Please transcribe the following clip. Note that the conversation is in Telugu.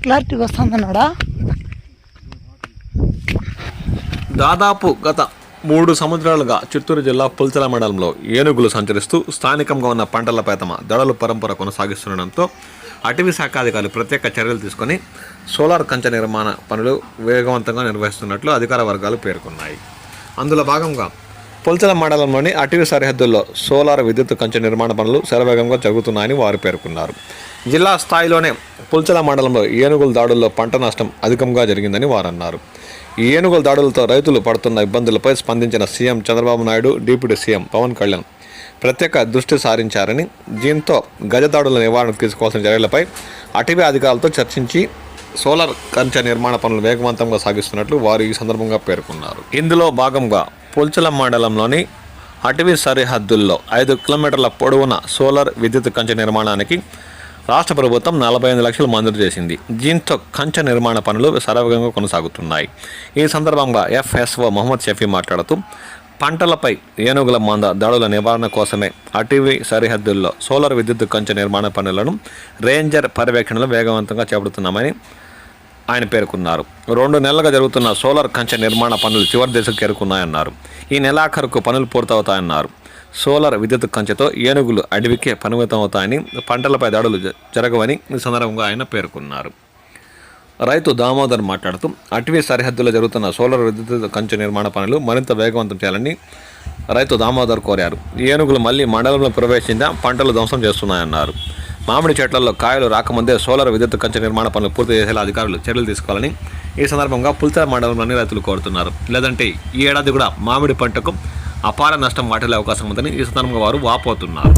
క్లారిటీగా వస్తుందన్నాడా దాదాపు గత మూడు సంవత్సరాలుగా చిత్తూరు జిల్లా పుల్చల మండలంలో ఏనుగులు సంచరిస్తూ స్థానికంగా ఉన్న పంటలపై తమ దడలు పరంపర కొనసాగిస్తుండడంతో అటవీ శాఖ అధికారులు ప్రత్యేక చర్యలు తీసుకొని సోలార్ కంచె నిర్మాణ పనులు వేగవంతంగా నిర్వహిస్తున్నట్లు అధికార వర్గాలు పేర్కొన్నాయి. అందులో భాగంగా పుల్చల మండలంలోని అటవీ సరిహద్దుల్లో సోలార్ విద్యుత్ కంచె నిర్మాణ పనులు శరవేగంగా జరుగుతున్నాయని వారు పేర్కొన్నారు. జిల్లా స్థాయిలోనే పుల్చల మండలంలో ఏనుగుల దాడుల్లో పంట నష్టం అధికంగా జరిగిందని వారు అన్నారు ఈ ఏనుగుల దాడులతో రైతులు పడుతున్న ఇబ్బందులపై స్పందించిన CM Chandrababu Naidu deputy CM Pawan Kalyan ప్రత్యేక దృష్టి సారించారని దీంతో గజదాడుల నివారణకు తీసుకోవాల్సిన చర్యలపై అటవీ అధికారులతో చర్చించి సోలార్ కంచె నిర్మాణ పనులు వేగవంతంగా సాగిస్తున్నట్లు వారు ఈ సందర్భంగా పేర్కొన్నారు. ఇందులో భాగంగా పుల్చల మండలంలోని అటవీ సరిహద్దుల్లో ఐదు కిలోమీటర్ల పొడవున సోలార్ విద్యుత్ కంచె నిర్మాణానికి రాష్ట్ర ప్రభుత్వం నలభై ఐదు లక్షలు మంజూరు చేసింది. దీంతో కంచె నిర్మాణ పనులు సరవేగంగా కొనసాగుతున్నాయి. ఈ సందర్భంగా ఎఫ్ఎస్ఓ మొహమ్మద్ షఫీ మాట్లాడుతూ పంటలపై ఏనుగుల మంద దాడుల నివారణ కోసమే అటవీ సరిహద్దుల్లో సోలార్ విద్యుత్ కంచె నిర్మాణ పనులను రేంజర్ పర్యవేక్షణలో వేగవంతంగా చేపడుతున్నామని ఆయన పేర్కొన్నారు. రెండు నెలలుగా జరుగుతున్న సోలార్ కంచె నిర్మాణ పనులు చివరి దశకు చేరుకున్నాయన్నారు. ఈ నెలాఖరుకు పనులు పూర్తవుతాయన్నారు. సోలార్ విద్యుత్ కంచెతో ఏనుగులు అడవికే పరిమితం అవుతాయని పంటలపై దాడులు జ- జరగవని ఈ సందర్భంగా ఆయన పేర్కొన్నారు. రైతు దామోదర్ మాట్లాడుతూ అటవీ సరిహద్దులో జరుగుతున్న సోలార్ విద్యుత్ కంచె నిర్మాణ పనులు మరింత వేగవంతం చేయాలని రైతు దామోదర్ కోరారు. ఏనుగులు మళ్ళీ మండలంలో ప్రవేశించిన పంటలు ధ్వంసం చేస్తున్నాయన్నారు. మామిడి చెట్లలో కాయలు రాకముందే సోలార్ విద్యుత్ కంచె నిర్మాణ పనులు పూర్తి చేసేలా అధికారులు చర్యలు తీసుకోవాలని ఈ సందర్భంగా పుల్చర మండలంలోని రైతులు కోరుతున్నారు. లేదంటే ఈ ఏడాది కూడా మామిడి పంటకు అపార నష్టం వాటిల్లే అవకాశం ఉందని ఈ సందర్భంగా వారు వాపోతున్నారు.